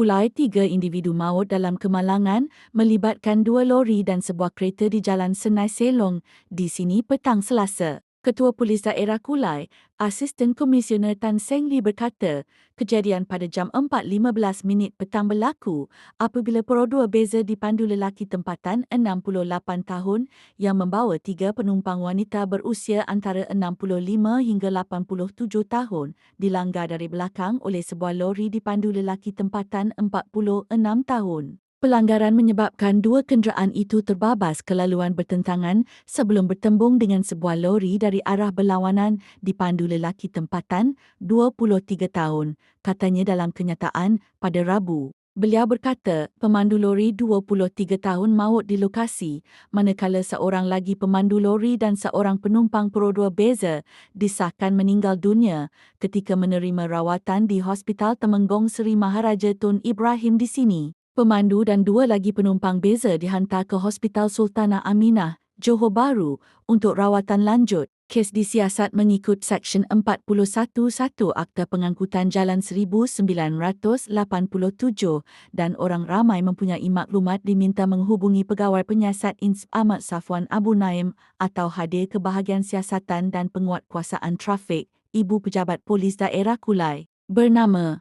Kulai tiga individu maut dalam kemalangan melibatkan dua lori dan sebuah kereta di Jalan Senai Selong di sini petang Selasa. Ketua Polis Daerah Kulai, Asisten Komisioner Tan Seng Lee berkata, kejadian pada jam 4.15 minit petang berlaku apabila perodua beza dipandu lelaki tempatan 68 tahun yang membawa tiga penumpang wanita berusia antara 65 hingga 87 tahun dilanggar dari belakang oleh sebuah lori dipandu lelaki tempatan 46 tahun. Pelanggaran menyebabkan dua kenderaan itu terbabas ke laluan bertentangan sebelum bertembung dengan sebuah lori dari arah berlawanan dipandu lelaki tempatan 23 tahun, katanya dalam kenyataan pada Rabu. Beliau berkata pemandu lori 23 tahun maut di lokasi manakala seorang lagi pemandu lori dan seorang penumpang perodua beza disahkan meninggal dunia ketika menerima rawatan di Hospital Temenggong Seri Maharaja Tun Ibrahim di sini. Pemandu dan dua lagi penumpang beza dihantar ke Hospital Sultanah Aminah, Johor Bahru untuk rawatan lanjut. Kes disiasat mengikut Seksyen 41.1 Akta Pengangkutan Jalan 1987 dan orang ramai mempunyai maklumat diminta menghubungi Pegawai Penyiasat INS Ahmad Safwan Abu Naim atau hadir ke bahagian siasatan dan penguatkuasaan trafik Ibu Pejabat Polis Daerah Kulai bernama